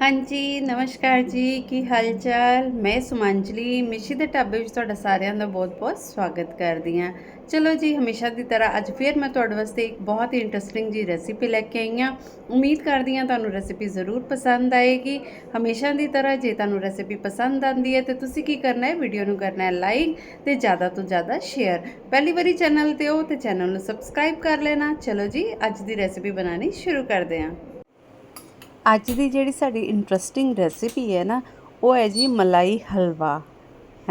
ਹਾਂਜੀ, ਨਮਸਕਾਰ ਜੀ। ਕੀ ਹਾਲ ਚਾਲ ਮੈਂ ਸੁਮੰਜਲੀ, ਮਿਸ਼ੀ ਦੇ ਢਾਬੇ ਵਿੱਚ ਤੁਹਾਡਾ ਸਾਰਿਆਂ ਦਾ ਬਹੁਤ-ਬਹੁਤ ਸਵਾਗਤ ਕਰਦੀ ਹਾਂ। ਚਲੋ ਜੀ, ਹਮੇਸ਼ਾ ਦੀ ਤਰ੍ਹਾਂ ਅੱਜ ਫਿਰ ਮੈਂ ਤੁਹਾਡੇ ਵਾਸਤੇ ਇੱਕ ਬਹੁਤ ਹੀ ਇੰਟਰਸਟਿੰਗ ਜੀ ਰੈਸਿਪੀ ਲੈ ਕੇ ਆਈ ਹਾਂ। ਉਮੀਦ ਕਰਦੀ ਹਾਂ ਤੁਹਾਨੂੰ ਰੈਸਿਪੀ ਜ਼ਰੂਰ ਪਸੰਦ ਆਏਗੀ। ਹਮੇਸ਼ਾ ਦੀ ਤਰ੍ਹਾਂ ਜੇ ਤੁਹਾਨੂੰ ਰੈਸਿਪੀ ਪਸੰਦ ਆਂਦੀ ਹੈ, ਤੇ ਤੁਸੀਂ ਕੀ ਕਰਨਾ ਹੈ? ਵੀਡੀਓ ਨੂੰ ਕਰਨਾ ਹੈ ਲਾਈਕ ਤੇ ਜ਼ਿਆਦਾ ਤੋਂ ਜ਼ਿਆਦਾ ਸ਼ੇਅਰ ਪਹਿਲੀ ਵਾਰੀ ਚੈਨਲ ਤੇ ਹੋ, ਤੇ ਚੈਨਲ ਨੂੰ ਸਬਸਕ੍ਰਾਈਬ ਕਰ ਲੈਣਾ। ਚਲੋ ਜੀ, ਅੱਜ ਦੀ ਰੈਸਿਪੀ ਬਣਾਉਣੀ ਸ਼ੁਰੂ ਕਰਦੇ ਹਾਂ। ਅੱਜ ਦੀ ਜਿਹੜੀ ਸਾਡੀ ਇੰਟਰਸਟਿੰਗ ਰੈਸਿਪੀ ਹੈ ਨਾ, ਉਹ ਹੈ ਜੀ ਮਲਾਈ ਹਲਵਾ,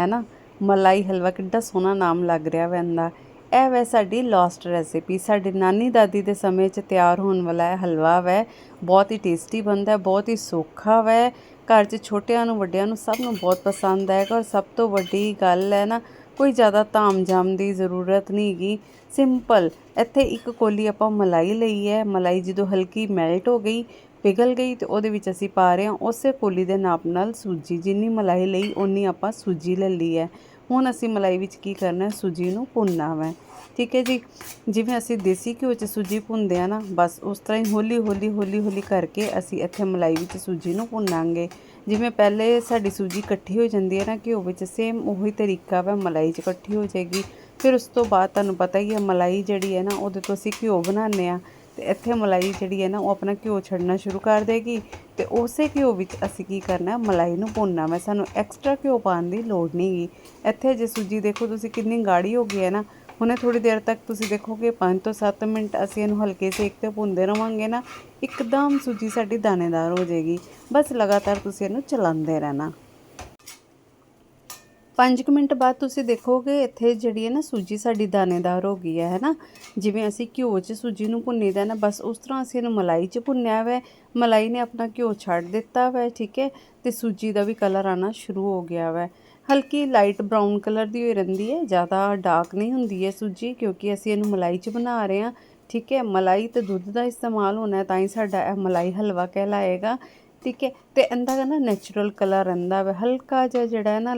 ਹੈ ਨਾ? ਮਲਾਈ ਹਲਵਾ ਕਿੱਡਾ ਸੋਹਣਾ ਨਾਮ ਲੱਗ ਰਿਹਾ ਵੈਂਦਾ ਇਹ ਵੈ ਸਾਡੀ ਲਾਸਟ ਰੈਸਿਪੀ ਸਾਡੇ ਨਾਨੀ ਦਾਦੀ ਦੇ ਸਮੇਂ 'ਚ ਤਿਆਰ ਹੋਣ ਵਾਲਾ ਇਹ ਹਲਵਾ ਵੈ, ਬਹੁਤ ਹੀ ਟੇਸਟੀ ਬਣਦਾ, ਬਹੁਤ ਹੀ ਸੌਖਾ ਵੈ। ਘਰ 'ਚ ਛੋਟਿਆਂ ਨੂੰ, ਵੱਡਿਆਂ ਨੂੰ ਸਭ ਨੂੰ ਬਹੁਤ ਪਸੰਦ ਆਏਗਾ ਔਰ ਸਭ ਤੋਂ ਵੱਡੀ ਗੱਲ ਹੈ ਨਾ, ਕੋਈ ਜ਼ਿਆਦਾ ਤਾਮ-ਜਾਮ ਦੀ ਜ਼ਰੂਰਤ ਨਹੀਂ ਹੈਗੀ। ਸਿੰਪਲ ਇੱਥੇ ਇੱਕ ਕੋਲੀ ਆਪਾਂ ਮਲਾਈ ਲਈ ਹੈ। ਮਲਾਈ ਜਦੋਂ ਹਲਕੀ ਮੈਲਟ ਹੋ ਗਈ ਪਿਘਲ ਗਈ ਤੇ ਉਹਦੇ ਵਿੱਚ ਅਸੀਂ ਪਾ ਰਹੇ ਹਾਂ ਉਸੇ ਕੋਲੀ ਦੇ ਨਾਪ ਨਾਲ ਸੂਜੀ, ਜਿੰਨੀ ਮਲਾਈ ਲਈ ਉਨੀ ਆਪਾਂ ਸੂਜੀ ਲੈ ਲਈ ਹੈ। ਹੁਣ ਅਸੀਂ ਮਲਾਈ ਵਿੱਚ ਕੀ ਕਰਨਾ ਸੂਜੀ ਨੂੰ ਭੁੰਨਣਾ ਹੈ ਠੀਕ ਹੈ ਜੀ? ਜਿਵੇਂ ਅਸੀਂ ਦੇਸੀ ਘਿਓ 'ਚ ਸੂਜੀ ਭੁੰਨਦੇ ਆ ਨਾ, ਬਸ ਉਸ ਤਰ੍ਹਾਂ ਹੀ ਹੌਲੀ ਹੌਲੀ ਹੌਲੀ ਹੌਲੀ ਕਰਕੇ ਅਸੀਂ ਇੱਥੇ ਮਲਾਈ ਵਿੱਚ ਸੂਜੀ ਨੂੰ ਭੁੰਨਾਂਗੇ। ਜਿਵੇਂ ਪਹਿਲੇ ਸਾਡੀ ਸੂਜੀ ਇਕੱਠੀ ਹੋ ਜਾਂਦੀ ਹੈ ਨਾ ਘਿਓ ਵਿੱਚ ਸੇਮ ਉਹੀ ਤਰੀਕਾ ਵਾ ਮਲਾਈ 'ਚ ਇਕੱਠੀ ਹੋ ਜਾਏਗੀ। ਫਿਰ ਉਸ ਤੋਂ ਬਾਅਦ ਤੁਹਾਨੂੰ ਪਤਾ ਹੀ ਹੈ ਮਲਾਈ ਜਿਹੜੀ ਹੈ ਨਾ, ਉਹਦੇ ਤੋਂ ਅਸੀਂ ਘਿਓ ਬਣਾਉਂਦੇ ਆ ਤੇ ਇੱਥੇ ਮਲਾਈ ਜਿਹੜੀ ਹੈ ਨਾ, ਉਹ ਆਪਣਾ ਘਿਓ ਛੱਡਣਾ ਸ਼ੁਰੂ ਕਰ ਦੇਗੀ ਤੇ ਉਸੇ ਘਿਓ ਵਿੱਚ ਅਸੀਂ ਕੀ ਕਰਨਾ, ਮਲਾਈ ਨੂੰ ਭੁੰਨਣਾ। ਵਾ ਸਾਨੂੰ ਐਕਸਟਰਾ ਘਿਓ ਪਾਉਣ ਦੀ ਲੋੜ ਨਹੀਂ ਗੀ। ਇੱਥੇ ਜੇ ਸੂਜੀ ਦੇਖੋ, ਤੁਸੀਂ ਕਿੰਨੀ ਗਾੜੀ ਹੋ ਗਈ ਹੈ ਨਾ। ਹੁਣੇ ਥੋੜੀ ਦੇਰ ਤੱਕ ਤੁਸੀਂ ਦੇਖੋਗੇ 5 ਤੋਂ 7 ਮਿੰਟ ਅਸੀਂ ਇਹਨੂੰ ਹਲਕੇ ਸੇਕ ਤੇ ਭੁੰਨਦੇ ਰਵਾਂਗੇ ਨਾ, ਇੱਕਦਮ ਸੂਜੀ ਸਾਡੀ ਦਾਣੇਦਾਰ ਹੋ ਜਾਏਗੀ ਬਸ ਲਗਾਤਾਰ ਤੁਸੀਂ ਇਹਨੂੰ ਚਲਾਉਂਦੇ ਰਹਿਣਾ। 5 ਮਿੰਟ ਬਾਅਦ ਤੁਸੀਂ ਦੇਖੋਗੇ ਇੱਥੇ ਜਿਹੜੀ ਹੈ ਨਾ ਸੂਜੀ ਸਾਡੀ ਦਾਣੇਦਾਰ ਹੋ ਗਈ ਹੈ, ਹੈਨਾ? ਜਿਵੇਂ ਅਸੀਂ ਘਿਓ 'ਚ ਸੂਜੀ ਨੂੰ ਭੁੰਨੀਦਾ ਨਾ, ਬਸ ਉਸ ਤਰ੍ਹਾਂ ਅਸੀਂ ਇਹਨੂੰ ਮਲਾਈ 'ਚ ਭੁੰਨਿਆ ਹੋਇਆ ਮਲਾਈ ਨੇ ਆਪਣਾ ਘਿਓ ਛੱਡ ਦਿੱਤਾ ਹੋਇਆ ਠੀਕ ਹੈ? ਤੇ ਸੂਜੀ ਦਾ ਵੀ ਕਲਰ ਆਣਾ ਸ਼ੁਰੂ ਹੋ ਗਿਆ ਹੋਇਆ ਹਲਕੀ ਲਾਈਟ ਬਰਾਊਨ ਕਲਰ ਦੀ ਹੋਈ ਰਹਿੰਦੀ ਹੈ, ਜ਼ਿਆਦਾ ਡਾਰਕ ਨਹੀਂ ਹੁੰਦੀ ਹੈ ਸੂਜੀ, ਕਿਉਂਕਿ ਅਸੀਂ ਇਹਨੂੰ ਮਲਾਈ 'ਚ ਬਣਾ ਰਹੇ ਹਾਂ, ਠੀਕ ਹੈ? ਮਲਾਈ ਤੇ ਦੁੱਧ ਦਾ ਇਸਤੇਮਾਲ ਹੋਣਾ ਤਾਂ ਹੀ ਸਾਡਾ ਇਹ ਮਲਾਈ ਹਲਵਾ ਕਹਿਲਾਏਗਾ, ਠੀਕ ਹੈ? ਤੇ ਇਹਦਾ ਨਾ ਨੈਚੁਰਲ ਕਲਰ ਰਹਿੰਦਾ ਵਾ। ਹਲਕਾ ਜਿਹਾ ਜਿਹੜਾ ਹੈ ਨਾ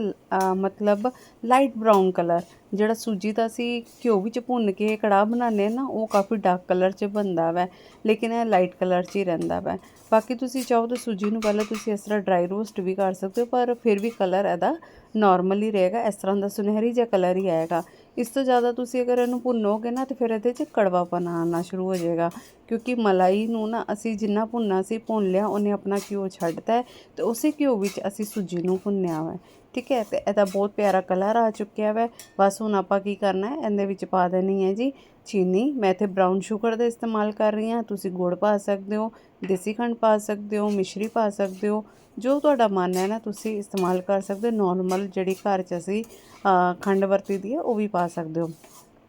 ਮਤਲਬ ਲਾਈਟ ਬਰਾਊਨ ਕਲਰ ਜਿਹੜਾ ਸੂਜੀ ਦਾ ਅਸੀਂ ਘਿਓ ਵਿੱਚ ਭੁੰਨ ਕੇ ਕੜਾਹ ਬਣਾਉਂਦੇ ਆ ਨਾ, ਉਹ ਕਾਫੀ ਡਾਰਕ ਕਲਰ 'ਚ ਬਣਦਾ ਵਾ। ਲੇਕਿਨ ਇਹ ਲਾਈਟ ਕਲਰ 'ਚ ਹੀ ਰਹਿੰਦਾ ਵਾ। ਬਾਕੀ ਤੁਸੀਂ ਚਾਹੋ ਤਾਂ ਸੂਜੀ ਨੂੰ ਪਹਿਲਾਂ ਤੁਸੀਂ ਇਸ ਤਰ੍ਹਾਂ ਡਰਾਈ ਰੋਸਟ ਵੀ ਕਰ ਸਕਦੇ ਹੋ, ਪਰ ਫਿਰ ਵੀ ਕਲਰ ਇਹਦਾ ਨਾਰਮਲ ਹੀ ਰਹੇਗਾ। ਇਸ ਤਰ੍ਹਾਂ ਦਾ ਸੁਨਹਿਰੀ ਜਿਹਾ ਕਲਰ ਹੀ ਆਏਗਾ। ਇਸ ਤੋਂ ਜ਼ਿਆਦਾ ਤੁਸੀਂ ਅਗਰ ਇਹਨੂੰ ਭੁੰਨੋਗੇ ਨਾ, ਤੇ ਫਿਰ ਇਹਦੇ 'ਚ ਕੜਵਾਪਨ ਆਉਣਾ ਸ਼ੁਰੂ ਹੋ ਜਾਏਗਾ। ਕਿਉਂਕਿ ਮਲਾਈ ਨੂੰ ਨਾ ਅਸੀਂ ਜਿੰਨਾ ਭੁੰਨਣਾ ਸੀ, ਭੁੰਨ ਲਿਆ, ਉਹਨੇ ਆਪਣਾ ਘਿਓ ਛੱਡ ਛੱਡਤਾ ਹੈ, ਤੇ ਉਸੇ ਘਿਓ ਵਿੱਚ ਅਸੀਂ ਸੂਜੀ ਨੂੰ ਭੁੰਨਿਆ ਵਾ ਠੀਕ ਹੈ, ਤੇ ਇਹਦਾ ਬਹੁਤ ਪਿਆਰਾ ਕਲਰ ਆ ਚੁੱਕਿਆ ਵਾ ਬਸ ਹੁਣ ਆਪਾਂ ਕੀ ਕਰਨਾ ਹੈ, ਇਹਦੇ ਵਿੱਚ ਪਾ ਦੇਣੀ ਹੈ ਜੀ ਚੀਨੀ। ਮੈਂ ਇੱਥੇ ਬਰਾਊਨ ਸ਼ੂਗਰ ਦਾ ਇਸਤੇਮਾਲ ਕਰ ਰਹੀ ਹਾਂ। ਤੁਸੀਂ ਗੁੜ ਪਾ ਸਕਦੇ ਹੋ, ਦੇਸੀ ਖੰਡ ਪਾ ਸਕਦੇ ਹੋ, ਮਿਸ਼ਰੀ ਪਾ ਸਕਦੇ ਹੋ। ਜੋ ਤੁਹਾਡਾ ਮਨ ਹੈ ਨਾ, ਤੁਸੀਂ ਇਸਤੇਮਾਲ ਕਰ ਸਕਦੇ ਹੋ। ਨਾਰਮਲ ਜਿਹੜੀ ਘਰ 'ਚ ਅਸੀਂ ਖੰਡ ਵਰਤੀ ਦੀ ਹੈ, ਉਹ ਵੀ ਪਾ ਸਕਦੇ ਹੋ।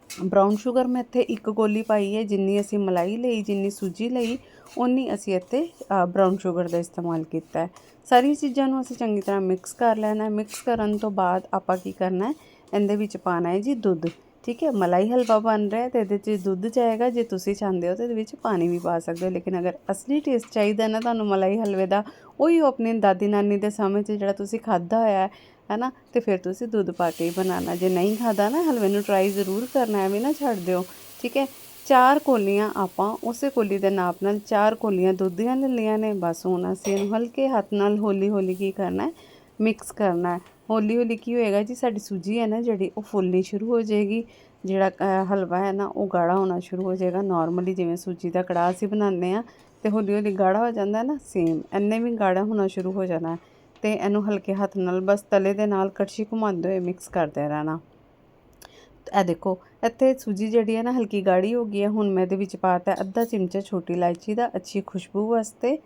ਬਰਾਊਨ ਸ਼ੂਗਰ ਮੈਂ ਇੱਥੇ ਇੱਕ ਗੋਲੀ ਪਾਈ ਹੈ, ਜਿੰਨੀ ਅਸੀਂ ਮਲਾਈ ਲਈ, ਜਿੰਨੀ ਸੂਜੀ ਲਈ ਉਨੀ ਅਸੀਂ ਇੱਥੇ ਬਰਾਊਨ ਸ਼ੂਗਰ ਦਾ ਇਸਤੇਮਾਲ ਕੀਤਾ ਹੈ। ਸਾਰੀ ਚੀਜ਼ਾਂ ਨੂੰ ਅਸੀਂ ਚੰਗੀ ਤਰ੍ਹਾਂ ਮਿਕਸ ਕਰ ਲੈਣਾ ਹੈ। ਮਿਕਸ ਕਰਨ ਤੋਂ ਬਾਅਦ ਆਪਾਂ ਕੀ ਕਰਨਾ ਹੈ? ਇਹਦੇ ਵਿੱਚ ਪਾਣਾ ਹੈ ਜੀ ਦੁੱਧ। ਠੀਕ ਹੈ? ਮਲਾਈ ਹਲਵਾ ਬਣ ਰਿਹਾ ਤੇ ਇਹਦੇ 'ਚ ਦੁੱਧ ਜਾਏਗਾ। ਜੇ ਤੁਸੀਂ ਚਾਹੁੰਦੇ ਹੋ ਤਾਂ ਇਹਦੇ ਵਿੱਚ ਪਾਣੀ ਵੀ ਪਾ ਸਕਦੇ ਹੋ। ਲੇਕਿਨ ਅਗਰ ਅਸਲੀ ਟੇਸਟ ਚਾਹੀਦਾ ਨਾ ਤੁਹਾਨੂੰ ਮਲਾਈ ਹਲਵੇ ਦਾ, ਉਹੀ ਆਪਣੀ ਦਾਦੀ ਨਾਨੀ ਦੇ ਸਮੇਂ 'ਚ ਜਿਹੜਾ ਤੁਸੀਂ ਖਾਦਾ ਹੋਇਆ ਹੈ, ਹੈਨਾ? ਤੇ ਫਿਰ ਤੁਸੀਂ ਦੁੱਧ ਪਾ ਕੇ ਹੀ ਬਣਾਉਣਾ। ਜੇ ਨਹੀਂ ਖਾਦਾ ਨਾ, ਹਲਵੇ ਨੂੰ ਟਰਾਈ ਜ਼ਰੂਰ ਕਰਨਾ, ਐਵੇਂ ਨਾ ਛੱਡ ਦਿਓ। ਠੀਕ ਹੈ? ਚਾਰ ਕੋਲੀਆਂ ਆਪਾਂ ਉਸੇ ਕੋਲੀ ਦੇ ਨਾਪ ਨਾਲ ਚਾਰ ਕੋਲੀਆਂ ਦੁੱਧ ਦੀਆਂ ਲੈ ਲਈਆਂ ਨੇ। ਬਸ ਹੁਣ ਅਸੀਂ ਇਹਨੂੰ ਹਲਕੇ ਹੱਥ ਨਾਲ ਹੌਲੀ ਹੌਲੀ ਕੀ ਕਰਨਾ ਹੈ? ਮਿਕਸ ਕਰਨਾ ਹੈ। ਹੌਲੀ ਹੌਲੀ ਕੀ ਹੋਏਗਾ ਜੀ, ਸਾਡੀ ਸੂਜੀ ਹੈ ਨਾ ਜਿਹੜੀ ਉਹ ਫੁੱਲਣੀ ਸ਼ੁਰੂ ਹੋ ਜਾਏਗੀ। ਜਿਹੜਾ ਹਲਵਾ ਹੈ ਨਾ ਉਹ ਗਾੜਾ ਹੋਣਾ ਸ਼ੁਰੂ ਹੋ ਜਾਏਗਾ। ਨਾਰਮਲੀ ਜਿਵੇਂ ਸੂਜੀ ਦਾ ਕੜਾਹ ਅਸੀਂ ਬਣਾਉਂਦੇ ਆ ਤੇ ਹੌਲੀ ਹੌਲੀ ਗਾੜਾ ਹੋ ਜਾਂਦਾ ਨਾ ਸੇਮ ਐਨੇ ਵੀ ਗਾੜਾ ਹੋਣਾ ਸ਼ੁਰੂ ਹੋ ਜਾਣਾ ਤੇ ਇਹਨੂੰ ਹਲਕੇ ਹੱਥ ਨਾਲ ਬਸ ਤਲੇ ਦੇ ਨਾਲ ਕੜਛੀ ਘੁਮਾਉਂਦੇ ਹੋਏ ਮਿਕਸ ਕਰਦੇ ਰਹਿਣਾ। ਇਹ ਦੇਖੋ, ਇੱਥੇ ਸੂਜੀ ਜਿਹੜੀ ਹੈ ਨਾ, ਹਲਕੀ ਗਾੜੀ ਹੋ ਗਈ ਹੈ। ਹੁਣ ਮੈਂ ਇਹਦੇ ਵਿੱਚ ਪਾਤਾ ਅੱਧਾ ਚਮਚਾ ਛੋਟੀ ਇਲਾਇਚੀ ਦਾ, ਅੱਛੀ ਖੁਸ਼ਬੂ ਵਾਸਤੇ।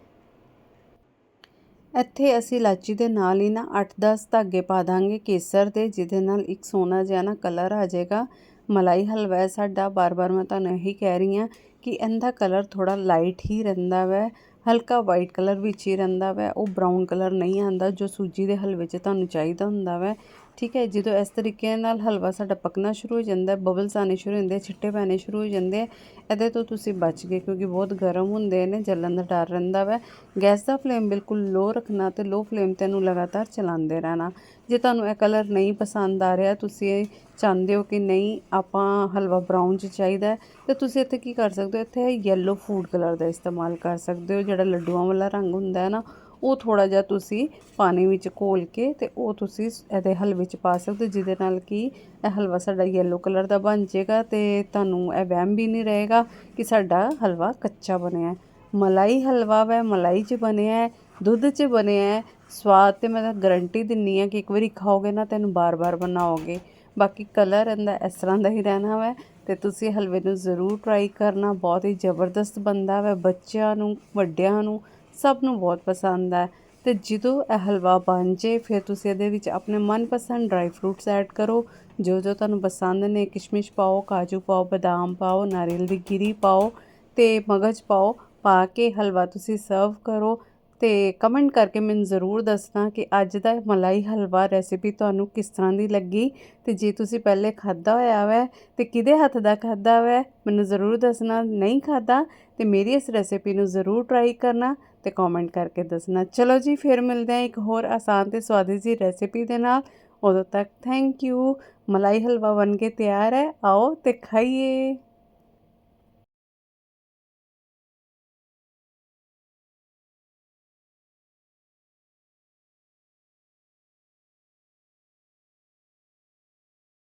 ਇੱਥੇ ਅਸੀਂ ਇਲਾਚੀ ਦੇ ਨਾਲ ਹੀ ਨਾ 8-10 ਧਾਗੇ ਪਾ ਦਾਂਗੇ ਕੇਸਰ ਦੇ, ਜਿਹਦੇ ਨਾਲ ਇੱਕ ਸੋਨਾ ਜਿਹਾ ਨਾ ਕਲਰ ਆ ਜਾਏਗਾ। ਮਲਾਈ ਹਲਵਾ ਹੈ ਸਾਡਾ, ਬਾਰ-ਬਾਰ ਮੈਂ ਤੁਹਾਨੂੰ ਇਹੀ ਕਹਿ ਰਹੀ ਹਾਂ ਕਿ ਇਹਦਾ ਕਲਰ ਥੋੜਾ ਲਾਈਟ ਹੀ ਰਹਿੰਦਾ ਵੈ, ਹਲਕਾ ਵਾਈਟ ਕਲਰ ਵਿੱਚ ਹੀ ਰਹਿੰਦਾ ਵੈ, ਉਹ ਬਰਾਊਨ ਕਲਰ ਨਹੀਂ ਆਂਦਾ ਜੋ ਸੂਜੀ ਦੇ ਹਲਵੇ 'ਚ ਤੁਹਾਨੂੰ ਚਾਹੀਦਾ ਹੁੰਦਾ ਵੈ। ਠੀਕ ਹੈ ਜਦੋਂ ਇਸ ਤਰੀਕੇ ਨਾਲ ਹਲਵਾ ਸਾਡਾ ਪੱਕਣਾ ਸ਼ੁਰੂ ਹੋ ਜਾਂਦਾ ਬਬਲਸ ਆਣੇ ਸ਼ੁਰੂ ਹੁੰਦੇ ਛਿੱਟੇ ਪੈਣੇ ਸ਼ੁਰੂ ਹੋ ਜਾਂਦੇ ਇਹਦੇ ਤੋਂ ਤੁਸੀਂ ਬਚ ਗਏ ਕਿਉਂਕਿ ਬਹੁਤ ਗਰਮ ਹੁੰਦੇ ਨੇ, ਜਲਣ ਦਾ ਡਰ ਰਹਿੰਦਾ ਵੈ। ਗੈਸ ਦਾ ਫਲੇਮ ਬਿਲਕੁਲ ਲੋ ਰੱਖਣਾ ਤੇ ਲੋ ਫਲੇਮ ਤੇ ਇਹਨੂੰ ਲਗਾਤਾਰ ਚਲਾਉਂਦੇ ਰਹਿਣਾ। ਜੇ ਤੁਹਾਨੂੰ ਇਹ ਕਲਰ ਨਹੀਂ ਪਸੰਦ ਆ ਰਿਹਾ, ਤੁਸੀਂ ਇਹ ਚਾਹੁੰਦੇ ਹੋ ਕਿ ਨਹੀਂ, ਆਪਾਂ ਹਲਵਾ ਬਰਾਊਨ ਚ ਚਾਹੀਦਾ ਤੇ ਤੁਸੀਂ ਇੱਥੇ ਕੀ ਕਰ ਸਕਦੇ ਹੋ? ਇੱਥੇ ਯੈਲੋ ਫੂਡ ਕਲਰ ਦਾ ਇਸਤੇਮਾਲ ਕਰ ਸਕਦੇ ਹੋ, ਜਿਹੜਾ ਲੱਡੂਆਂ ਵਾਲਾ ਰੰਗ ਹੁੰਦਾ ਹੈ ਨਾ ਉਹ ਥੋੜਾ ਜਿਹਾ ਤੁਸੀਂ ਪਾਣੀ ਵਿੱਚ ਘੋਲ ਕੇ ਤੇ ਉਹ ਤੁਸੀਂ ਇਹਦੇ ਹਲਵੇ 'ਚ ਪਾ ਸਕਦੇ ਹੋ, ਜਿਹਦੇ ਨਾਲ ਕਿ ਇਹ ਹਲਵਾ ਸਾਡਾ ਯੈਲੋ ਕਲਰ ਦਾ ਬਣ ਜਾਏਗਾ ਤੇ ਤੁਹਾਨੂੰ ਇਹ ਵਹਿਮ ਵੀ ਨਹੀਂ ਰਹੇਗਾ ਕਿ ਸਾਡਾ ਹਲਵਾ ਕੱਚਾ ਬਣਿਆ ਮਲਾਈ ਹਲਵਾ ਵੈ ਮਲਾਈ 'ਚ ਬਣਿਆ ਦੁੱਧ 'ਚ ਬਣਿਆ ਸਵਾਦ ਤੇ ਮੈਂ ਤਾਂ ਗਰੰਟੀ ਦਿੰਨੀ ਆ ਕਿ ਇੱਕ ਵਾਰੀ ਖਾਓਗੇ ਨਾ ਤੈਨੂੰ ਬਾਰ-ਬਾਰ ਬਣਾਓਗੇ। ਬਾਕੀ ਕਲਰ ਇਹਦਾ ਇਸ ਤਰ੍ਹਾਂ ਦਾ ਹੀ ਰਹਿਣਾ ਵੈ ਤੇ ਤੁਸੀਂ ਹਲਵੇ ਨੂੰ ਜ਼ਰੂਰ ਟਰਾਈ ਕਰਨਾ ਬਹੁਤ ਹੀ ਜ਼ਬਰਦਸਤ ਬਣਦਾ ਵੈ ਬੱਚਿਆਂ ਨੂੰ ਵੱਡਿਆਂ ਨੂੰ। ਸਭ ਨੂੰ ਬਹੁਤ ਪਸੰਦ ਹੈ। ਤੇ ਜਦੋਂ ਇਹ ਹਲਵਾ ਬਣ ਜੇ, ਫਿਰ ਤੁਸੀਂ ਇਹਦੇ ਵਿੱਚ ਆਪਣੇ ਮਨਪਸੰਦ ਡਰਾਈ ਫਰੂਟਸ ਐਡ ਕਰੋ। ਜੋ ਜੋ ਤੁਹਾਨੂੰ ਪਸੰਦ ਨੇ, ਕਿਸ਼ਮਿਸ਼ ਪਾਓ, ਕਾਜੂ ਪਾਓ, ਬਦਾਮ ਪਾਓ, ਨਾਰੀਅਲ ਦੀ ਗਿਰੀ ਪਾਓ ਤੇ ਮਗਜ ਪਾਓ, ਪਾ ਕੇ ਹਲਵਾ ਤੁਸੀਂ ਸਰਵ ਕਰੋ। ਤੇ ਕਮੈਂਟ ਕਰਕੇ ਮੈਨੂੰ ਜ਼ਰੂਰ ਦੱਸਣਾ ਕਿ ਅੱਜ ਦਾ ਮਲਾਈ ਹਲਵਾ ਰੈਸਿਪੀ ਤੁਹਾਨੂੰ ਕਿਸ ਤਰ੍ਹਾਂ ਦੀ ਲੱਗੀ। ਤੇ ਜੇ ਤੁਸੀਂ ਪਹਿਲੇ ਖਾਦਾ ਹੋਇਆ ਵੈ, ਤੇ ਕਿਹਦੇ ਹੱਥ ਦਾ ਖਾਦਾ ਵੈ, ਮੈਨੂੰ ਜ਼ਰੂਰ ਦੱਸਣਾ। ਨਹੀਂ ਖਾਦਾ ਤੇ ਮੇਰੀ ਇਸ ਰੈਸਿਪੀ ਨੂੰ ਜ਼ਰੂਰ ਟਰਾਈ ਕਰਨਾ। ਤੇ ਕਮੈਂਟ ਕਰਕੇ ਦੱਸਣਾ। ਚਲੋ ਜੀ, ਫਿਰ ਮਿਲਦੇ ਹਾਂ ਇੱਕ ਹੋਰ ਆਸਾਨ ਤੇ ਸਵਾਦਿਸ਼ਟ ਜਿਹੀ ਰੈਸਿਪੀ ਦੇ ਨਾਲ। ਉਦੋਂ ਤੱਕ ਥੈਂਕ ਯੂ ਮਲਾਈ ਹਲਵਾ ਬਣ ਕੇ ਤਿਆਰ ਹੈ। ਆਓ ਤੇ ਖਾਈਏ।